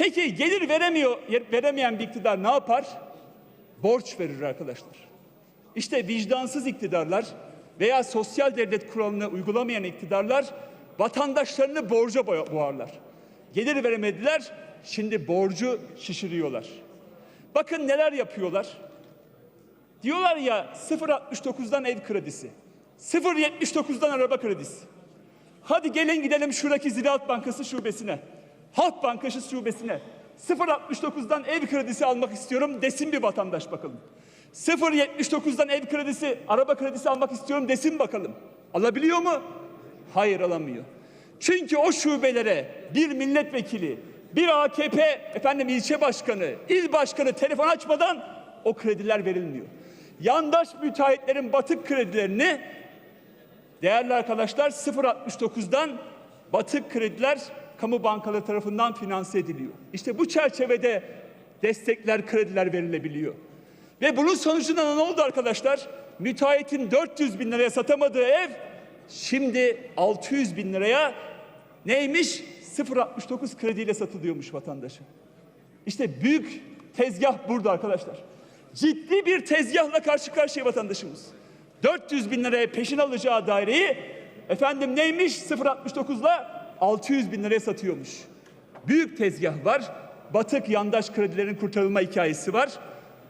Peki gelir veremiyor, veremeyen bir iktidar ne yapar? Borç verir arkadaşlar. İşte vicdansız iktidarlar veya sosyal devlet kuralını uygulamayan iktidarlar vatandaşlarını borca boğarlar. Gelir veremediler, şimdi borcu şişiriyorlar. Bakın neler yapıyorlar. Diyorlar ya 0.69'dan ev kredisi, 0.79'dan araba kredisi. Hadi gelin gidelim şuradaki Ziraat Bankası şubesine, Halk Bankası şubesine. 0.69'dan ev kredisi almak istiyorum desin bir vatandaş bakalım. 0.79'dan ev kredisi, araba kredisi almak istiyorum desin bakalım. Alabiliyor mu? Hayır alamıyor. Çünkü o şubelere bir milletvekili, bir AKP efendim ilçe başkanı, il başkanı telefon açmadan o krediler verilmiyor. Yandaş müteahhitlerin batık kredilerini değerli arkadaşlar 0.69'dan batık krediler kamu bankaları tarafından finanse ediliyor. İşte bu çerçevede destekler, krediler verilebiliyor. Ve bunun sonucunda ne oldu arkadaşlar? Müteahhitin 400 bin liraya satamadığı ev şimdi 600 bin liraya neymiş? 0.69 krediyle satılıyormuş vatandaşa. İşte büyük tezgah burada arkadaşlar. Ciddi bir tezgahla karşı karşıya vatandaşımız. 400 bin liraya peşin alacağı daireyi efendim neymiş 0.69'la 600 bin liraya satıyormuş. Büyük tezgah var. Batık yandaş kredilerin kurtarılma hikayesi var.